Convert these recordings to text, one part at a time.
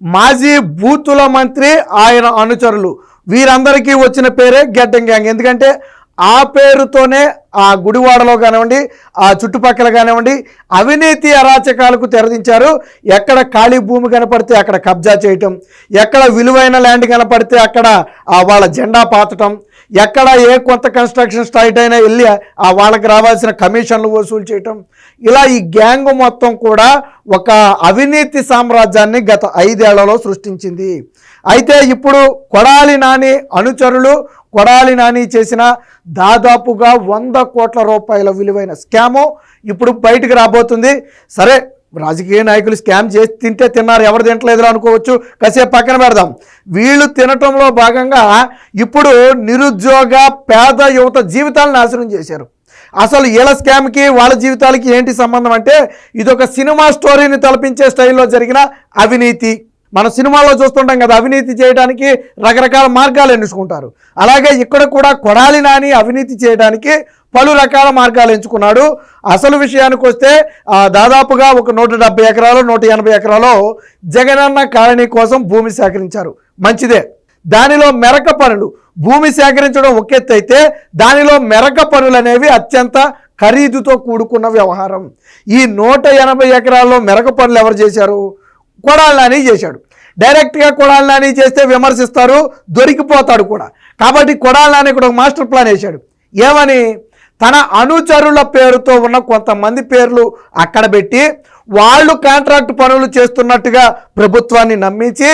మాజీ బూతుల మంత్రి ఆయన అనుచరులు. వీరందరికీ వచ్చిన పేరే గెడ్డం గ్యాంగ్ ఎందుకంటే ఆ పేరుతోనే ఆ గుడివాడలో కానివ్వండి ఆ చుట్టుపక్కల కానివ్వండి అవినీతి అరాచకాలకు తెరదించారు. ఎక్కడ ఖాళీ భూమి కనపడితే అక్కడ కబ్జా చేయటం ఎక్కడ విలువైన ల్యాండ్ కనపడితే అక్కడ ఆ వాళ్ళ జెండా పాతటం ఎక్కడ ఏ కొత్త కన్స్ట్రక్షన్ స్టార్ట్ అయినా వెళ్ళి ఆ వాళ్ళకి రావాల్సిన కమిషన్లు వసూలు చేయటం. ఇలా ఈ గ్యాంగ్ మొత్తం కూడా ఒక అవినీతి సామ్రాజ్యాన్ని గత ఐదేళ్ళలో సృష్టించింది. అయితే ఇప్పుడు కొడాలి నాని అనుచరులు కొడాలి నాని చేసిన దాదాపుగా వంద కోట్ల రూపాయల విలువైన స్కాము ఇప్పుడు బయటకు రాబోతుంది. సరే రాజకీయ నాయకులు స్కామ్ చేసి తింటే తిన్నారు ఎవరు తింటలేదు అనుకోవచ్చు. కాసేపు పక్కన పెడదాం. వీళ్ళు తినటంలో భాగంగా ఇప్పుడు నిరుద్యోగ పేద యువత జీవితాలను నాశనం చేశారు. అసలు వీళ్ళ స్కామ్కి వాళ్ళ జీవితాలకి ఏంటి సంబంధం అంటే ఇదొక సినిమా స్టోరీని తలపించే స్టైల్లో జరిగిన అవినీతి. మన సినిమాల్లో చూస్తుంటాం కదా అవినీతి చేయడానికి రకరకాల మార్గాలు ఎన్నుకుంటారు. అలాగే ఇక్కడ కూడా కొడాలి నాని అవినీతి చేయడానికి పలు రకాల మార్గాలు ఎంచుకున్నాడు. అసలు విషయానికి వస్తే దాదాపుగా ఒక నూట డెబ్బై ఎకరాలు నూట ఎనభై ఎకరాలు జగనన్న కాలనీ కోసం భూమి సేకరించారు. మంచిదే. దానిలో మెరక పనులు భూమి సేకరించడం ఒక ఎత్తు అయితే దానిలో మెరక పనులు అనేవి అత్యంత ఖరీదుతో కూడుకున్న వ్యవహారం. ఈ నూట ఎనభై ఎకరాల్లో మెరక పనులు ఎవరు చేశారు? కొడాలి నాని చేశాడు. డైరెక్ట్గా కొడాలి నాని చేస్తే విమర్శిస్తారు దొరికిపోతాడు కూడా. కాబట్టి కొడాలి నాని కూడా ఒక మాస్టర్ ప్లాన్ వేశాడు. ఏమని? తన అనుచరుల పేరుతో ఉన్న కొంతమంది పేర్లు అక్కడ పెట్టి వాళ్ళు కాంట్రాక్ట్ పనులు చేస్తున్నట్టుగా ప్రభుత్వాన్ని నమ్మించి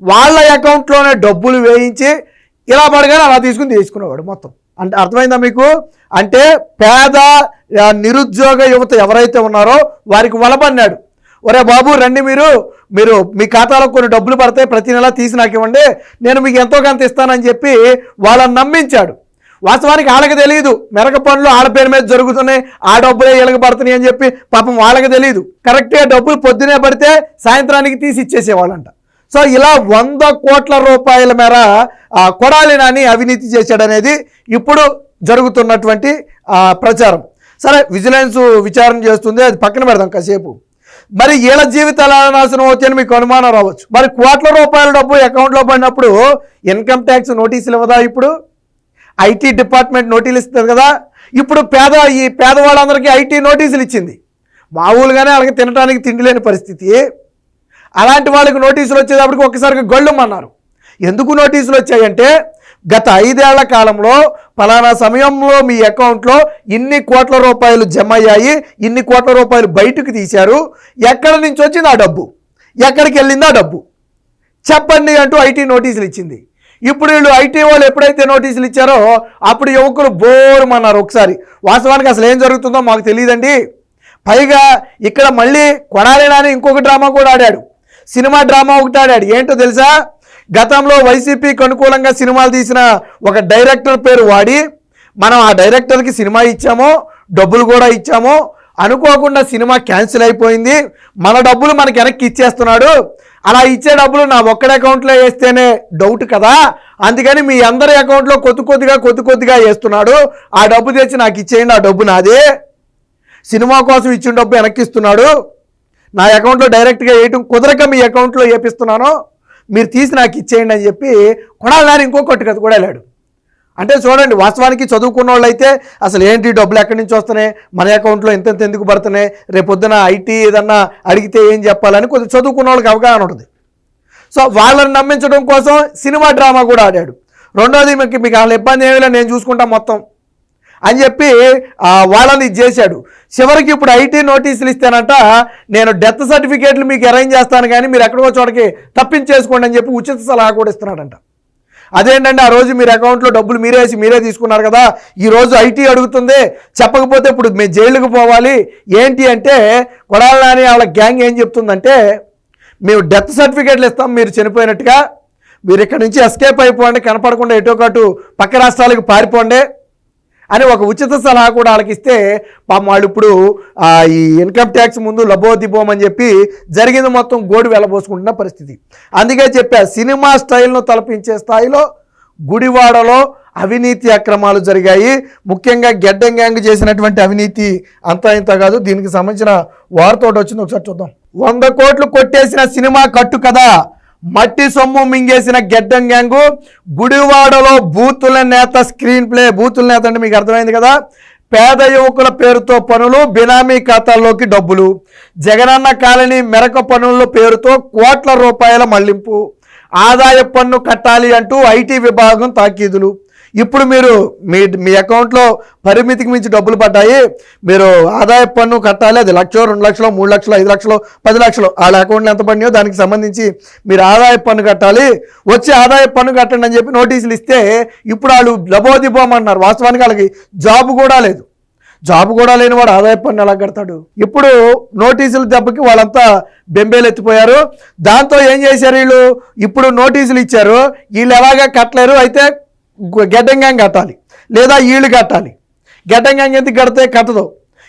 వాళ్ళ అకౌంట్లోనే డబ్బులు వేయించి ఇలా పడగానే అలా తీసుకుని తీసుకునేవాడు మొత్తం. అంటే అర్థమైందా మీకు? అంటే పేద నిరుద్యోగ యువత ఎవరైతే ఉన్నారో వారికి వలబన్నాడు ఒరే బాబు రండి మీరు. మీరు మీ ఖాతాలో కొన్ని డబ్బులు పడతాయి ప్రతి నెల తీసి నాకు ఇవ్వండి నేను మీకు ఎంతో కొంత ఇస్తానని చెప్పి వాళ్ళని నమ్మించాడు. వాస్తవానికి వాళ్ళకి తెలియదు మెరక పనులు ఆడ పేరు మీద జరుగుతున్నాయి ఆ డబ్బులే వీళ్ళకి పడుతున్నాయి అని చెప్పి పాపం వాళ్ళకి తెలియదు కరెక్ట్గా డబ్బులు పొద్దునే పడితే సాయంత్రానికి తీసి ఇచ్చేసేవాళ్ళంట. సో ఇలా వంద కోట్ల రూపాయల మేర కొడాలి నాని అవినీతి చేశాడనేది ఇప్పుడు జరుగుతున్నటువంటి ప్రచారం. సరే విజిలెన్స్ విచారణ చేస్తుంది. అది పక్కన పెడదాం కాసేపు. మరి వీళ్ళ జీవితాలు ఎలా నాశనం అవుతాయని మీకు అనుమానం రావచ్చు. మరి కోట్ల రూపాయల డబ్బు అకౌంట్లో పడినప్పుడు ఇన్కమ్ ట్యాక్స్ నోటీసులు ఇవ్వదా ఇప్పుడు? ఐటీ డిపార్ట్మెంట్ నోటీసులు ఇస్తుంది కదా. ఇప్పుడు పేద ఈ పేదవాళ్ళందరికీ ఐటీ నోటీసులు ఇచ్చింది. మామూలుగానే వాళ్ళకి తినడానికి తిండి లేని పరిస్థితి. అలాంటి వాళ్ళకి నోటీసులు వచ్చేటప్పటికి ఒక్కసారిగా గొళ్ళమన్నారు ఎందుకు నోటీసులు వచ్చాయంటే గత ఐదేళ్ళ కాలంలో ఫలానా సమయంలో మీ అకౌంట్లో ఇన్ని కోట్ల రూపాయలు జమ అయ్యాయి ఇన్ని కోట్ల రూపాయలు బయటకు తీశారు. ఎక్కడి నుంచి వచ్చింది ఆ డబ్బు? ఎక్కడికి వెళ్ళింది ఆ డబ్బు? చెప్పండి అంటూ ఐటీ నోటీసులు ఇచ్చింది. ఇప్పుడు వీళ్ళు ఐటీ వాళ్ళు ఎప్పుడైతే నోటీసులు ఇచ్చారో అప్పుడు యువకులు బోరుమన్నారు ఒకసారి. వాస్తవానికి అసలు ఏం జరుగుతుందో మాకు తెలియదండి. పైగా ఇక్కడ మళ్ళీ కొడాలేనని ఇంకొక డ్రామా కూడా ఆడాడు. సినిమా డ్రామా ఒకటి ఆడాడు. ఏంటో తెలుసా? గతంలో వైసీపీకి అనుకూలంగా సినిమాలు తీసిన ఒక డైరెక్టర్ పేరు వాడి మనం ఆ డైరెక్టర్కి సినిమా ఇచ్చామో డబ్బులు కూడా ఇచ్చామో అనుకోకుండా సినిమా క్యాన్సిల్ అయిపోయింది. మన డబ్బులు మనకి వెనక్కి ఇచ్చేస్తున్నాడు. అలా ఇచ్చే డబ్బులు నా ఒక్కడి అకౌంట్లో వేస్తేనే డౌట్ కదా. అందుకని మీ అందరి అకౌంట్లో కొద్ది కొద్దిగా కొద్ది కొద్దిగా వేస్తున్నాడు. ఆ డబ్బు తెచ్చి నాకు ఇచ్చేయండి ఆ డబ్బు నాదే. సినిమా కోసం ఇచ్చిన డబ్బు వెనక్కి ఇస్తున్నాడు. నా అకౌంట్లో డైరెక్ట్గా వేయటం కుదరక మీ అకౌంట్లో వేపిస్తున్నాను. మీరు తీసి నాకు ఇచ్చేయండి అని చెప్పి కొడాలని ఇంకొకటి కదా కూడా వెళ్ళాడు. అంటే చూడండి వాస్తవానికి చదువుకున్న వాళ్ళు అయితే అసలు ఏంటి డబ్బులు ఎక్కడి నుంచి వస్తున్నాయి? మన అకౌంట్లో ఇంత ఎందుకు పడుతున్నాయి? రేపొద్దున ఐటీ ఏదన్నా అడిగితే ఏం చెప్పాలని కొద్దిగా చదువుకున్న వాళ్ళకి అవగాహన ఉంటుంది. సో వాళ్ళని నమ్మించడం కోసం సినిమా డ్రామా కూడా ఆడాడు. రెండోది మీకు మీకు వాళ్ళ ఇబ్బంది ఏమీ లేదు నేను చూసుకుంటాను మొత్తం. అని చెప్పి ఆ, వాళ్ళని ఇది చేశాడు. చివరికి ఇప్పుడు ఐటీ నోటీసులు ఇస్తానంట నేను డెత్ సర్టిఫికేట్లు మీకు అరేంజ్ చేస్తాను కానీ మీరు ఎక్కడికో చోటకి తప్పించేసుకోండి అని చెప్పి ఉచిత సలహా కూడా ఇస్తున్నాడంట. అదేంటంటే ఆ రోజు మీరు అకౌంట్లో డబ్బులు మీరే వేసి మీరే తీసుకున్నారు కదా ఈరోజు ఐటీ అడుగుతుంది చెప్పకపోతే ఇప్పుడు మేము జైలుకు పోవాలి. ఏంటి అంటే కొడాలని వాళ్ళ గ్యాంగ్ ఏం చెప్తుందంటే మేము డెత్ సర్టిఫికేట్లు ఇస్తాం మీరు చనిపోయినట్టుగా మీరు ఇక్కడ నుంచి ఎస్కేప్ అయిపోండి కనపడకుండా ఎటో కటు పక్క రాష్ట్రాలకు పారిపోండి. అని ఒక ఉచిత సలహా కూడా వాళ్ళకి ఇస్తే పాపం వాళ్ళు ఇప్పుడు ఈ ఇన్కమ్ ట్యాక్స్ ముందు లబోదిబోమని చెప్పి జరిగింది మొత్తం గోడు వెళ్ళబోసుకుంటున్న పరిస్థితి. అందుకే చెప్పా సినిమా స్టైల్ను తలపించే స్థాయిలో గుడివాడలో అవినీతి అక్రమాలు జరిగాయి. ముఖ్యంగా గెడ్డం గ్యాంగ్ చేసినటువంటి అవినీతి అంతా ఇంత కాదు. దీనికి సంబంధించిన వార్త ఒకటి వచ్చింది ఒకసారి చూద్దాం. వంద కోట్లు కొట్టేసిన సినిమా కట్టు కదా? మట్టి సొమ్ము మింగేసిన గెడ్డం గ్యాంగు గుడివాడలో బూతుల నేత స్క్రీన్ ప్లే బూతుల నేత అంటే మీకు అర్థమైంది కదా? పేద యువకుల పేరుతో పనులు బినామీ ఖాతాల్లోకి డబ్బులు. జగనన్న కాలనీ మెరక పనుల పేరుతో కోట్ల రూపాయల మళ్ళింపు. ఆదాయ పన్ను కట్టాలి అంటూ ఐటీ విభాగం తాకీదులు. ఇప్పుడు మీరు మీ మీ అకౌంట్లో పరిమితికి మించి డబ్బులు పడ్డాయి మీరు ఆదాయ పన్ను కట్టాలి అది లక్ష రెండు లక్షలు మూడు లక్షలు ఐదు లక్షలు పది లక్షలు వాళ్ళ అకౌంట్లో ఎంత పడినాయో దానికి సంబంధించి మీరు ఆదాయ పన్ను కట్టాలి. వచ్చి ఆదాయ పన్ను కట్టండి అని చెప్పి నోటీసులు ఇస్తే ఇప్పుడు వాళ్ళు లబోదిబోమన్నారు. వాస్తవానికి వాళ్ళకి జాబ్ కూడా లేదు. జాబ్ కూడా లేని వాడు ఆదాయ పన్ను ఎలా కడతాడు? ఇప్పుడు నోటీసుల దెబ్బకి వాళ్ళంతా బెంబేలు ఎత్తిపోయారు దాంతో ఏం చేశారు వీళ్ళు? ఇప్పుడు నోటీసులు ఇచ్చారు. వీళ్ళు ఎలాగా కట్టలేరు. అయితే గెడ్డంగా కట్టాలి. లేదా వీళ్ళు కట్టాలి. గెడ్డంగా ఎందుకు కడితే కట్టదు?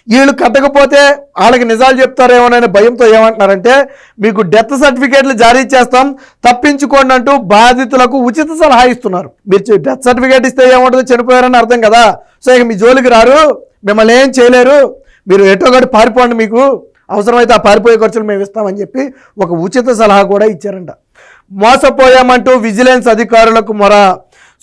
వీళ్ళు కట్టకపోతే వాళ్ళకి నిజాలు చెప్తారేమోననే భయంతో ఏమంటున్నారంటే మీకు డెత్ సర్టిఫికేట్లు జారీ చేస్తాం తప్పించుకోండి అంటూ బాధితులకు ఉచిత సలహా ఇస్తున్నారు. మీరు డెత్ సర్టిఫికేట్ ఇస్తే ఏముంటుందో? చనిపోయారని అర్థం కదా? సో ఇక మీ జోలికి రారు మిమ్మల్ని ఏం చేయలేరు. మీరు ఎటో గడి పారిపోండి మీకు. అవసరమైతే ఆ పారిపోయే ఖర్చులు మేము ఇస్తామని చెప్పి ఒక ఉచిత సలహా కూడా ఇచ్చారంట. మోసపోయామంటూ విజిలెన్స్ అధికారులకు మొర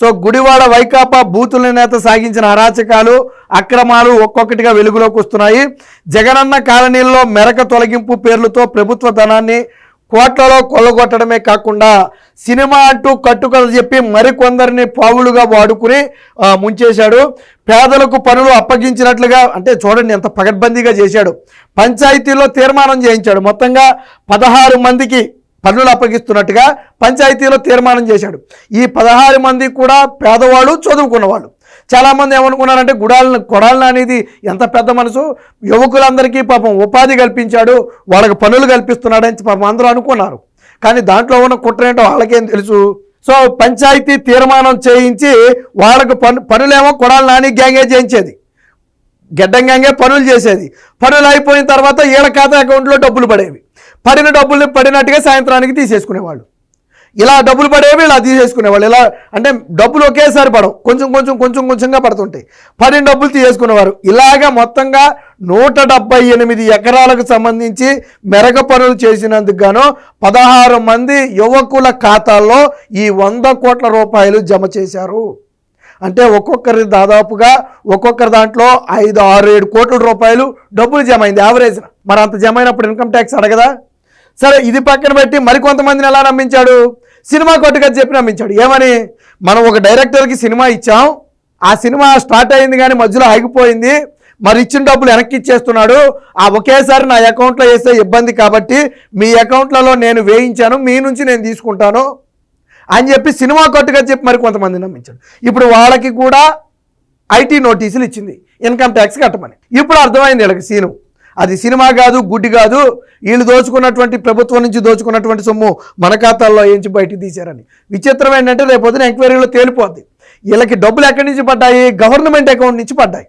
సో గుడివాడ వైకాపా బూతుల నేత సాగించిన అరాచకాలు అక్రమాలు ఒక్కొక్కటిగా వెలుగులోకి వస్తున్నాయి. జగనన్న కాలనీల్లో మెరక తొలగింపు పేర్లతో ప్రభుత్వ ధనాన్ని కోట్లలో కొల్లగొట్టడమే కాకుండా సినిమా అంటూ కట్టుకథ చెప్పి మరికొందరిని పావులుగా వాడుకుని ముంచేశాడు. పేదలకు పనులు అప్పగించినట్లుగా అంటే చూడండి ఎంత పగడ్బందీగా చేశాడు. పంచాయతీలో తీర్మానం చేయించాడు. మొత్తంగా పదహారు మందికి పన్నులు అప్పగిస్తున్నట్టుగా పంచాయతీలో తీర్మానం చేశాడు. ఈ పదహారు మంది కూడా పేదవాళ్ళు చదువుకున్నవాళ్ళు. చాలామంది ఏమనుకున్నారంటే గుడాలను కొడాలను అనేది ఎంత పెద్ద మనసు. యువకులందరికీ పాపం ఉపాధి కల్పించాడు వాళ్ళకి పనులు కల్పిస్తున్నాడని పాపం అందరూ అనుకున్నారు. కానీ దాంట్లో ఉన్న కుట్ర ఏంటో వాళ్ళకేం తెలుసు? సో పంచాయతీ తీర్మానం చేయించి వాళ్ళకు పను పనులేమో కొడాల నాని గ్యాంగే చేయించేది. గడ్డంగాంగే పనులు చేసేది. పనులు అయిపోయిన తర్వాత ఈడ ఖాతా అకౌంట్లో డబ్బులు పడేవి. పడిన డబ్బులు పడినట్టుగా సాయంత్రానికి తీసేసుకునేవాళ్ళు. ఇలా డబ్బులు పడేవి ఇలా తీసేసుకునేవాళ్ళు. ఇలా అంటే డబ్బులు ఒకేసారి పడవు. కొంచెం కొంచెం కొంచెం కొంచెంగా పడుతుంటాయి. పడిన డబ్బులు తీసేసుకునేవారు. ఇలాగ మొత్తంగా నూట డెబ్బై ఎనిమిది ఎకరాలకు సంబంధించి మెరగ పనులు చేసినందుకు గాను పదహారు మంది యువకుల ఖాతాల్లో ఈ వంద కోట్ల రూపాయలు జమ చేశారు. అంటే ఒక్కొక్కరి దాదాపుగా ఒక్కొక్కరి దాంట్లో ఐదు ఆరు ఏడు కోట్ల రూపాయలు డబ్బులు జమ అయింది యావరేజ్ మరి అంత జమ అయినప్పుడు ఇన్కమ్ ట్యాక్స్ అడగదా? సరే ఇది పక్కన పెట్టి మరికొంతమందిని ఎలా నమ్మించాడు? సినిమా కొట్టుగా చెప్పి నమ్మించాడు. ఏమని? మనం ఒక డైరెక్టర్కి సినిమా ఇచ్చాం. ఆ సినిమా స్టార్ట్ అయింది కానీ మధ్యలో ఆగిపోయింది. మరి ఇచ్చిన డబ్బులు వెనక్కి ఇచ్చేస్తున్నాడు. ఆ ఒకేసారి నా అకౌంట్లో వేస్తే ఇబ్బంది కాబట్టి మీ అకౌంట్లలో నేను వేయించాను మీ నుంచి నేను తీసుకుంటాను అని చెప్పి సినిమా కొట్టుగా చెప్పి మరి కొంతమంది నమ్మించాడు. ఇప్పుడు వాళ్ళకి కూడా ఐటీ నోటీసులు ఇచ్చింది. ఇన్కమ్ ట్యాక్స్ కట్టమని. ఇప్పుడు అర్థమైంది వీళ్ళకి సీను. అది సినిమా కాదు గుడ్డి కాదు. వీళ్ళు దోచుకున్నటువంటి ప్రభుత్వం నుంచి దోచుకున్నటువంటి సొమ్ము మన ఖాతాల్లో ఏంచి బయట తీశారని. విచిత్రం ఏంటంటే లేకపోతే ఎంక్వైరీలో తేలిపోద్ది. వీళ్ళకి డబ్బులు ఎక్కడి నుంచి పడ్డాయి? గవర్నమెంట్ అకౌంట్ నుంచి పడ్డాయి.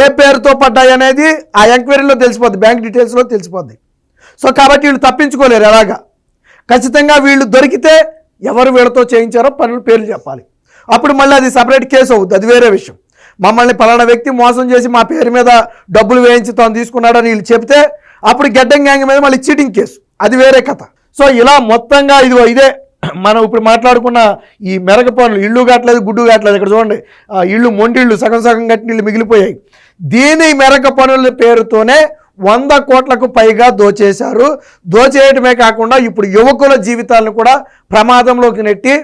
ఏ పేరుతో పడ్డాయి అనేది ఆ ఎంక్వైరీలో తెలిసిపోద్ది బ్యాంక్ డీటెయిల్స్లో తెలిసిపోద్ది. సో కాబట్టి వీళ్ళు తప్పించుకోలేరు ఎలాగా? ఖచ్చితంగా వీళ్ళు దొరికితే ఎవరు వీళ్ళతో చేయించారో పనులు పేర్లు చెప్పాలి. అప్పుడు మళ్ళీ అది సపరేట్ కేసు అవుద్ది అది వేరే విషయం. మమ్మల్ని పలానా వ్యక్తి మోసం చేసి మా పేరు మీద డబ్బులు వేయించి తాను తీసుకున్నాడని వీళ్ళు చెప్తే అప్పుడు గెడ్డం గ్యాంగ్ మీద మళ్ళీ చీటింగ్ కేసు. అది వేరే కథ. సో ఇలా మొత్తంగా ఇదిగో ఇదే. మనం ఇప్పుడు మాట్లాడుకున్న ఈ మెరగ పనులు ఇల్లు కట్టలేదు గుడ్డు కట్టలేదు. ఇక్కడ చూడండి ఆ ఇల్లు మొండిళ్ళు సగం సగం కట్టిన నీళ్ళు మిగిలిపోయాయి. దీని మెరక పనుల పేరుతోనే వంద కోట్లకు పైగా దోచేశారు. దోచేయటమే కాకుండా ఇప్పుడు యువకుల జీవితాలను కూడా ప్రమాదంలోకి నెట్టి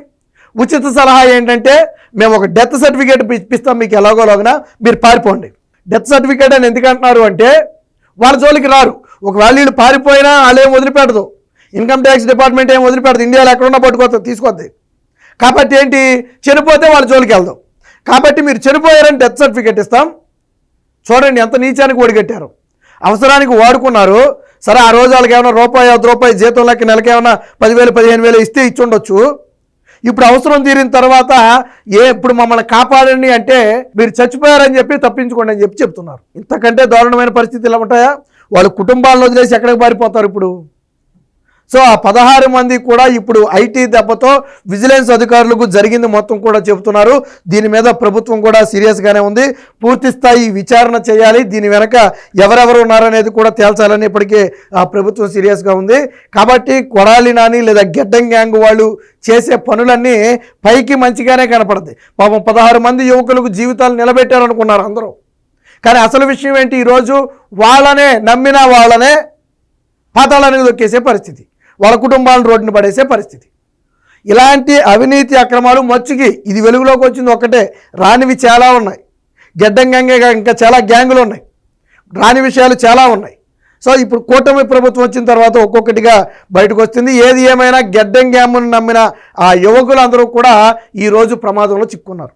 ఉచిత సలహా ఏంటంటే మేము ఒక డెత్ సర్టిఫికేట్ ఇప్పిస్తాం మీకు ఎలాగోలాగనా మీరు పారిపోండి. డెత్ సర్టిఫికేట్ అని ఎందుకు అంటున్నారు అంటే వాళ్ళ జోలికి రారు. ఒకవేళ వీళ్ళు పారిపోయినా వాళ్ళు ఏం వదిలిపెడదు ఇన్కమ్ ట్యాక్స్ డిపార్ట్మెంట్ ఏం వదిలిపెడదు ఇండియాలో ఎక్కడున్నా పట్టుకోతుంది తీసుకొద్ది. కాబట్టి ఏంటి? చనిపోతే వాళ్ళ జోలికి వెళ్దాం. కాబట్టి మీరు చనిపోయారని డెత్ సర్టిఫికేట్ ఇస్తాం. చూడండి ఎంత నీచానికి ఒడిగట్టారు. అవసరానికి వాడుకున్నారు. సరే ఆ రోజు వాళ్ళకి ఏమైనా రూపాయి అర్ధ రూపాయి జీతం లెక్క నెలకేమైనా పదివేలు పదిహేను వేలు ఇస్తే ఇచ్చుండొచ్చు ఇప్పుడు అవసరం తీరిన తర్వాత ఏ ఇప్పుడు మమ్మల్ని కాపాడండి అంటే మీరు చచ్చిపోయారని చెప్పి తప్పించుకోండి అని చెప్పి చెప్తున్నారు. ఇంతకంటే దారుణమైన పరిస్థితులు ఉంటాయా? వాళ్ళ కుటుంబాలను వదిలేసి ఎక్కడికి పారిపోతారు ఇప్పుడు? సో ఆ పదహారు మంది కూడా ఇప్పుడు ఐటీ దెబ్బతో విజిలెన్స్ అధికారులకు జరిగింది మొత్తం కూడా చెబుతున్నారు. దీని మీద ప్రభుత్వం కూడా సీరియస్గానే ఉంది. పూర్తి స్థాయి విచారణ చేయాలి. దీని వెనక ఎవరెవరు ఉన్నారనేది కూడా తేల్చాలని ఇప్పటికే ఆ ప్రభుత్వం సీరియస్గా ఉంది. కాబట్టి కొడాలి నాని లేదా గెడ్డం గ్యాంగ్ వాళ్ళు చేసే పనులన్నీ పైకి మంచిగానే కనపడతాయి. పాపం పదహారు మంది యువకులకు జీవితాలు నిలబెట్టారనుకున్నారు అందరూ. కానీ అసలు విషయం ఏంటి? ఈరోజు వాళ్ళనే నమ్మిన వాళ్ళనే పాతాళానికి దొక్కేసే పరిస్థితి. వాళ్ళ కుటుంబాలను రోడ్డున పడేసే పరిస్థితి. ఇలాంటి అవినీతి అక్రమాలు మచ్చుకి ఇది వెలుగులోకి వచ్చింది ఒక్కటే. రానివి చాలా ఉన్నాయి. గెడ్డం ఇంకా చాలా గ్యాంగులు ఉన్నాయి. రాని విషయాలు చాలా ఉన్నాయి. సో ఇప్పుడు కూటమి ప్రభుత్వం వచ్చిన తర్వాత ఒక్కొక్కటిగా బయటకు వస్తుంది. ఏది ఏమైనా గెడ్డం గ్యామ్ను నమ్మిన ఆ యువకులందరూ కూడా ఈరోజు ప్రమాదంలో చిక్కున్నారు.